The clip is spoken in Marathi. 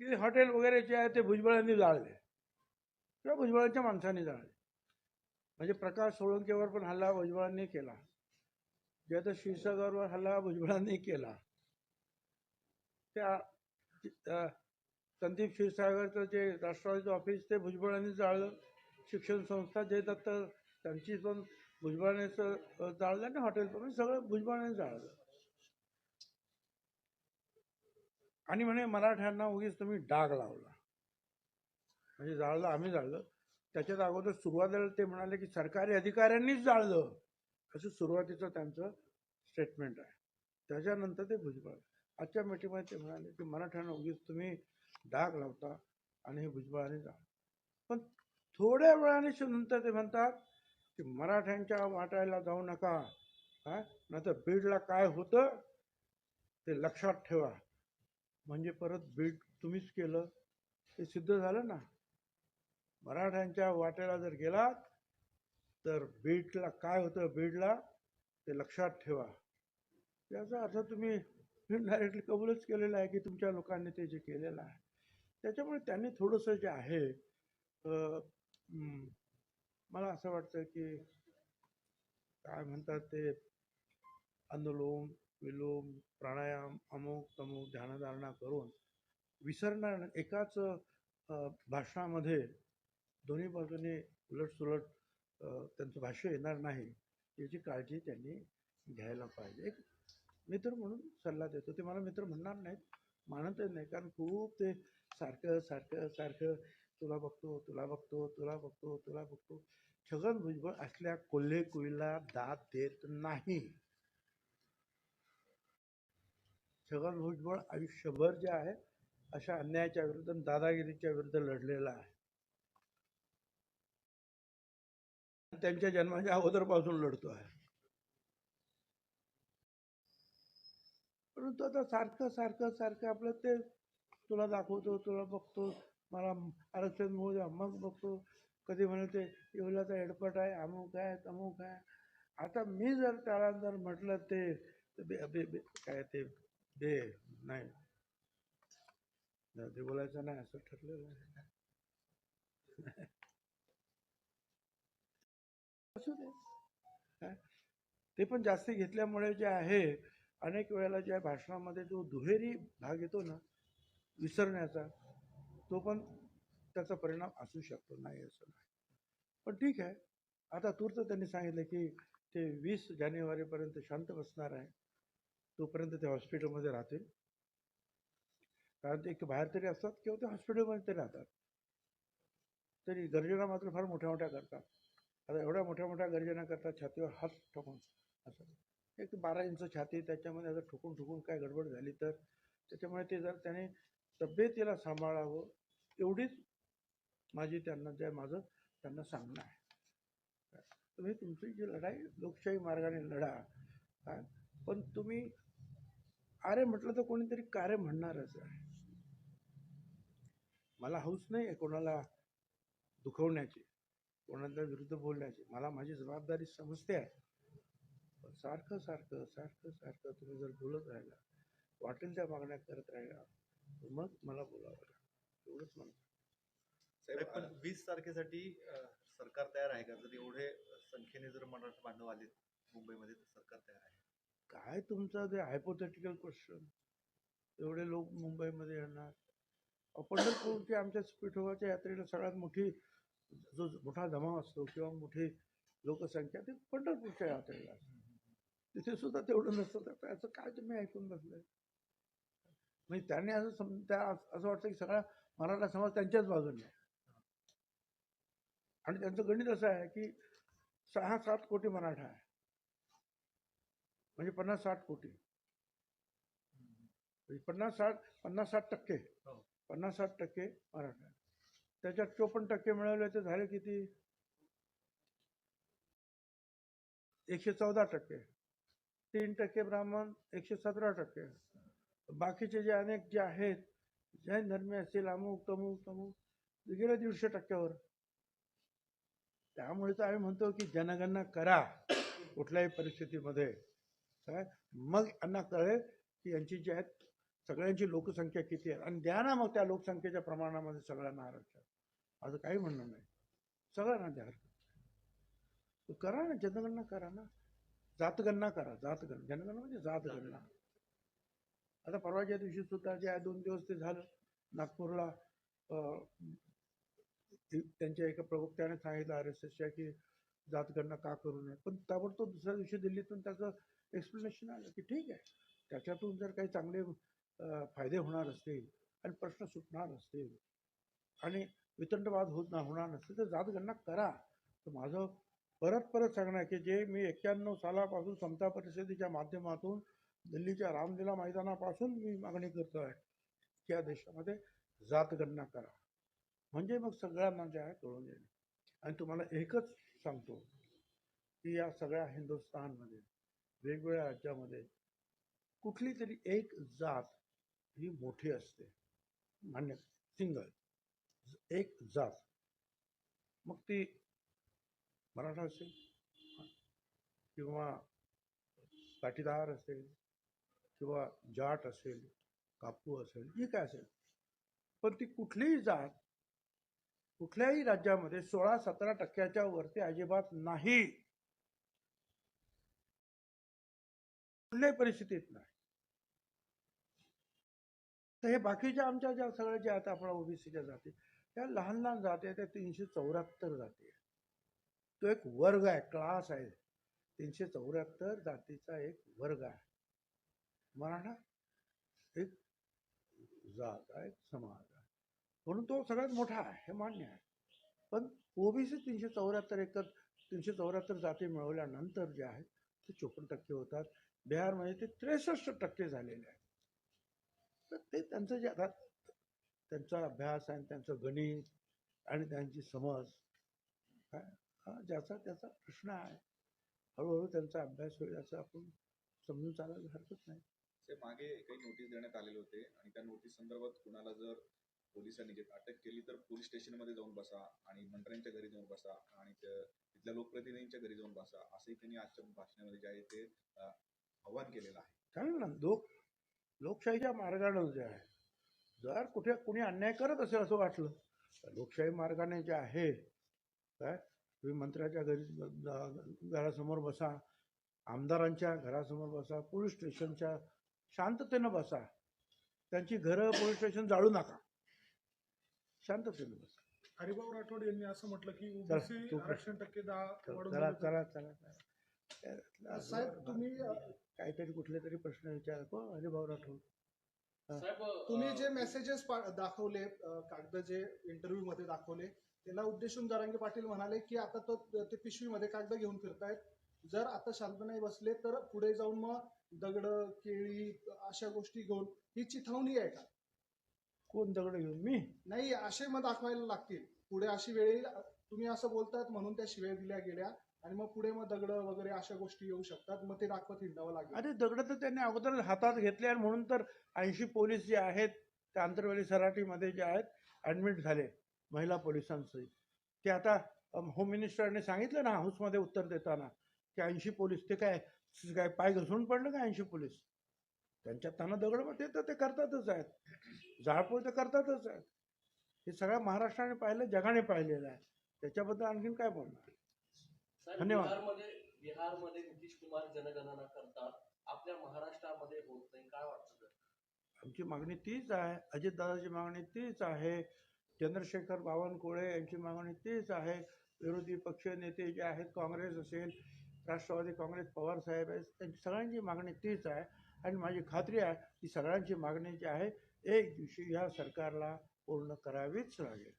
की हॉटेल वगैरे जे आहे ते भुजबळांनी जाळले. किंवा भुजबळांच्या माणसांनी जाळले. म्हणजे प्रकाश सोळंकेवर पण हल्ला भुजबळांनी केला. जे आता क्षीरसागरवर हल्ला भुजबळांनी केला. त्या संदीप क्षीरसागरचं जे राष्ट्रवादीचं ऑफिस ते भुजबळांनी जाळलं. शिक्षण संस्था जे दत्त त्यांची पण भुजबळानेच जाळलं आणि हॉटेल पण म्हणजे सगळं भुजबळाने जाळलं. आणि म्हणे मराठ्यांना उगीच तुम्ही डाग लावला. म्हणजे जाळलं आम्ही जाळलं. त्याच्यात अगोदर सुरुवातीला ते म्हणाले की सरकारी अधिकाऱ्यांनीच जाळलं. असं सुरुवातीचं त्यांचं स्टेटमेंट आहे. त्याच्यानंतर ते भुजबळ. आजच्या मीटिंगमध्ये ते म्हणाले की मराठ्यांना उगीच तुम्ही डाग लावता आणि हे भुजबळाने जाळ पण थोड्या वेळाने नंतर ते म्हणतात की मराठ्यांच्या वाटायला जाऊ नका. काय नाहीतर बीडला काय होतं ते लक्षात ठेवा. म्हणजे परत बीड तुम्हीच केलं ते सिद्ध झालं ना? मराठ्यांच्या वाटेला जर गेलात तर बीडला काय होतं बीडला ते लक्षात ठेवा. याचा अर्थ तुम्ही डायरेक्टली कबूलच केलेला आहे की तुमच्या लोकांनी ते जे केलेलं आहे. त्याच्यामुळे त्यांनी थोडंसं जे आहे मला असं वाटतं की काय म्हणतात ते? अनुलोम विलोम प्राणायाम अमुक तमुक ध्यानधारणा करून विसरणार एकाच भाषणामध्ये दोन्ही बाजूने उलटसुलट त्यांचं भाष्य येणार नाही याची काळजी त्यांनी घ्यायला पाहिजे. एक मित्र म्हणून सल्ला देतो. ते मला मित्र म्हणणार नाहीत मानतच नाही कारण खूप ते सारखं सारखं सारखं तुला बघतो तुला बघतो तुला बघतो तुला बघतो छगन भुजबळ असल्या कोल्हे कुईला दाद देत नाही. छगन भुजबळ आयुष्यभर जे आहे अशा अन्यायाच्या विरुद्ध दादागिरीच्या विरुद्ध लढलेला आहे. त्यांच्या जन्माच्या अगोदरपासून लढतो आहे. परंतु आता सारखं सारखं सारखं आपलं ते तुला दाखवतो तुला बघतो मला आरक्षण मिळू द्या मग बघतो. कधी म्हणे ते येवल्याचा हेडपट आहे अमुक आहे तमुक आहे. आता मी जर त्याला जर म्हटलं ते काय ते बे नाही. ते बोलायचं नाही असं ठरलेलं आहे. असू दे. ते पण जास्ती घेतल्यामुळे जे आहे अनेक वेळेला ज्या भाषणामध्ये जो दुहेरी भाग येतो ना विसरण्याचा तो पण त्याचा परिणाम असू शकतो नाही असं नाही. पण ठीक आहे. आता तूर्त त्यांनी सांगितलं की ते वीस जानेवारीपर्यंत शांत बसणार आहे. तोपर्यंत ते हॉस्पिटलमध्ये राहतील. कारण ते एक बाहेर तरी असतात किंवा ते हॉस्पिटलमध्ये तरी राहतात. तरी गर्जना मात्र फार मोठ्या मोठ्या करतात. आता एवढ्या मोठ्या मोठ्या गर्जना करतात छातीवर हात ठोकून असं. एक बारा इंच छाती त्याच्यामध्ये जर ठोकून ठोकून काय गडबड झाली तर त्याच्यामुळे ते जर त्याने तब्येतीला सांभाळावं एवढीच माझी त्यांना जे माझं त्यांना सांगणं आहे. तुम्ही तुमची जी लढाई लोकशाही मार्गाने लढा. काय पण तुम्ही अरे म्हटलं तर कोणीतरी कार्य म्हणणारच आहे. मला हौस नाही आहे कोणाला दुखवण्याची कोणाच्या विरुद्ध बोलण्याची. मला माझी जबाबदारी समजते आहे. पण सारखं सारखं सारखं सारखं तुम्ही जर बोलत राहिला वाटेल त्या मागण्या करत राहिला तर मग मला बोलावं लागेल. एवढंच म्हणतो. साहेब पण वीस तारखेसाठी सरकार तयार आहे का? जर एवढे संख्येने जर मराठा बांधव आले मुंबईमध्ये तर सरकार तयार आहे. काय तुमचं ते हायपोथेटिकल क्वेश्चन एवढे लोक मुंबईमध्ये येणार. पंढरपूरची आमच्या पिठोबाच्या यात्रेला सगळ्यात मोठी जो मोठा जमाव असतो किंवा मोठी लोकसंख्या ती पंढरपूरच्या यात्रेला तिथे सुद्धा तेवढं नसतं. तर त्याचं काय तुम्ही ऐकून बसलंय? म्हणजे त्यांनी असं सम त्या असं वाटतं की सगळा मराठा समाज त्यांच्याच बाजूने आहे. आणि त्यांचं गणित असं आहे की सहा सात कोटी मराठा आहे. म्हणजे पन्नास साठ कोटी. म्हणजे पन्नास साठ पन्नास साठ टक्के. हो. पन्नास साठ टक्के मराठा. त्याच्यात चोपन्न टक्के मिळवले तर झाले किती? एकशे चौदा टक्के. तीन टक्के ब्राह्मण एकशे सतरा टक्के. बाकीचे जे अनेक जे आहेत जैन धर्मी असतील अमुक तमुक तमुक गेले दीडशे टक्क्यावर. त्यामुळे तर आम्ही म्हणतो की जनगणना करा कुठल्याही परिस्थितीमध्ये. काय मग यांना कळेल की यांची जी आहेत सगळ्यांची लोकसंख्या किती आहे. आणि द्या ना मग त्या लोकसंख्येच्या प्रमाणामध्ये सगळ्यांना आरक्षण. असं काही म्हणणं नाही. सगळ्यांना द्या हरकत करा ना जनगणना करा ना. जातगणना करा जातगण जनगणना म्हणजे जातगणना. आता परवाच्या दिवशी सुद्धा जे आहे दोन दिवस ते झालं नागपूरला त्यांच्या एका प्रवक्त्याने सांगितलं आर एस एसच्या की जातगणना का करू नये. पण ताबडतोब दुसऱ्या दिवशी दिल्लीतून त्याचं एक्सप्लेनेशन आलं की ठीक आहे. त्याच्यातून जर काही चांगले फायदे होणार असतील आणि प्रश्न सुटणार असतील आणि वितंडवाद होत ना होणार नसतील तर जातगणना करा. तर माझं परत परत सांगणं आहे की जे मी एक्क्याण्णव सालापासून समता परिषदेच्या माध्यमातून दिल्लीच्या रामलीला मैदानापासून मी मागणी करतो आहे की या देशामध्ये जातगणना करा. म्हणजे मग सगळ्यांना जे आहे कळून येईल. आणि तुम्हाला एकच सांगतो की या सगळ्या हिंदुस्थानमध्ये वेगवेगळ्या राज्यामध्ये कुठली तरी एक जात ही मोठी असते. मान्य सिंगल. एक जात. मग ती मराठा असेल. किंवा पाटीदार असेल. किंवा जाट असेल. कापू असेल. जी काय असेल? पण ती कुठलीही जात कुठल्याही राज्यामध्ये सोळा सतरा टक्क्याच्या वरती अजिबात नाही. कुठल्याही परिस्थितीत नाही. तर हे बाकीच्या आमच्या ज्या सगळ्या ज्या आता आपण ओबीसीच्या जाती त्या लहान लहान जाती त्या तीनशे चौऱ्याहत्तर जाती आहे तो एक वर्ग आहे क्लास आहे. तीनशे चौऱ्याहत्तर जातीचा एक वर्ग आहे. मराठा एक जात आहे एक समाज आहे. म्हणून तो सगळ्यात मोठा आहे हे मान्य आहे. पण ओबीसी तीनशे चौऱ्याहत्तर एकतर तीनशे चौऱ्याहत्तर जाती मिळवल्यानंतर जे आहेत ते चोपन्न टक्के होतात. बिहारमध्ये ते त्रेसष्ट टक्के झालेले आहेत. तर ते त्यांचं जे आता त्यांचा अभ्यास आणि त्यांचं गणित आणि त्यांची समज काय हा ज्याचा त्याचा प्रश्न आहे. हळूहळू त्यांचा अभ्यास होईल असं आपण समजून चालायला हरकत नाही. ते मागे काही नोटीस देण्यात आलेले होते आणि त्या नोटीस संदर्भात कुणाला जर पोलिसांनी जे अटक केली तर पोलीस स्टेशनमध्ये जाऊन बसा आणि मंत्र्यांच्या घरी जाऊन बसा आणि तिथल्या लोकप्रतिनिधींच्या घरी जाऊन बसा असंही त्यांनी आजच्या भाषणामध्ये जे आहे ते आव्हान केलेलं आहे. चालेल ना लोक लोकशाहीच्या मार्गानं जे आहे जर कुठे कुणी अन्याय करत असेल असं वाटलं तर लोकशाही मार्गाने जे आहे काय तुम्ही मंत्र्याच्या घरी घरासमोर बसा आमदारांच्या घरासमोर बसा पोलीस स्टेशनच्या शांततेनं बसा त्यांची घरं पोलीस स्टेशन जाळू नका. शांततेनं बसा. हरिभाऊ राठोड यांनी असं म्हटलं की ओबीसी. आरक्षण टक्के दहा चला चला चला. साहेब तुम्ही काहीतरी कुठले तरी प्रश्न विचार को हरिभाऊ राठोड साहेब तुम्ही जे मेसेजेस दाखवले कागद जे इंटरव्ह्यू मध्ये दाखवले त्याला उद्देशून जरांगे पाटील म्हणाले की आता तो ते पिशवीमध्ये कागद घेऊन फिरतायत. जर आता शांत नाही बसले तर पुढे जाऊन मग दगड केळी अशा गोष्टी घेऊन ही चिथावणी आहे का? कोण दगड घेऊन? मी? नाही असे मग दाखवायला लागतील. पुढे अशी वेळ येईल तुम्ही असं बोलतात म्हणून त्या शिव्या दिल्या गेल्या. आणि मग पुढे मग दगड वगैरे अशा गोष्टी येऊ शकतात. मग ते दाखवत हिंडावं लागेल. अरे दगड तर त्यांनी अगोदर हातात घेतले आणि म्हणून तर ऐंशी पोलीस जे आहेत त्या आंतरवेली सराटीमध्ये जे आहेत ऍडमिट झाले महिला पोलिसांसहित ते आता होम मिनिस्टरने सांगितलं ना हाऊसमध्ये उत्तर देताना की ऐंशी पोलीस ते काय काय पाय घसरून पडलं का ऐंशी पोलीस? त्यांच्या त्यांना दगड ते तर ते करतातच आहेत. जाळपोळ तर करतातच आहेत. हे सगळ्या महाराष्ट्राने पाहिलं जगाने पाहिलेलं आहे. त्याच्याबद्दल आणखीन काय बोलणार? धन्यवाद. बिहारमध्ये बिहारमध्ये नितीश कुमार जनगणना करतात. आपल्या महाराष्ट्रामध्ये होत नाही. काय वाटतं सर? आमची मागणी तीच आहे. अजितदादाची मागणी तीच आहे. चंद्रशेखर बावनकुळे यांची मागणी तीच आहे. विरोधी पक्ष नेते जे आहेत काँग्रेस असेल राष्ट्रवादी काँग्रेस पवार साहेब आहेत त्यांची सगळ्यांची मागणी तीच आहे. आणि माझी खात्री आहे की सगळ्यांची मागणी जी आहे एक दिवशी या सरकारला पूर्ण करावीच लागेल.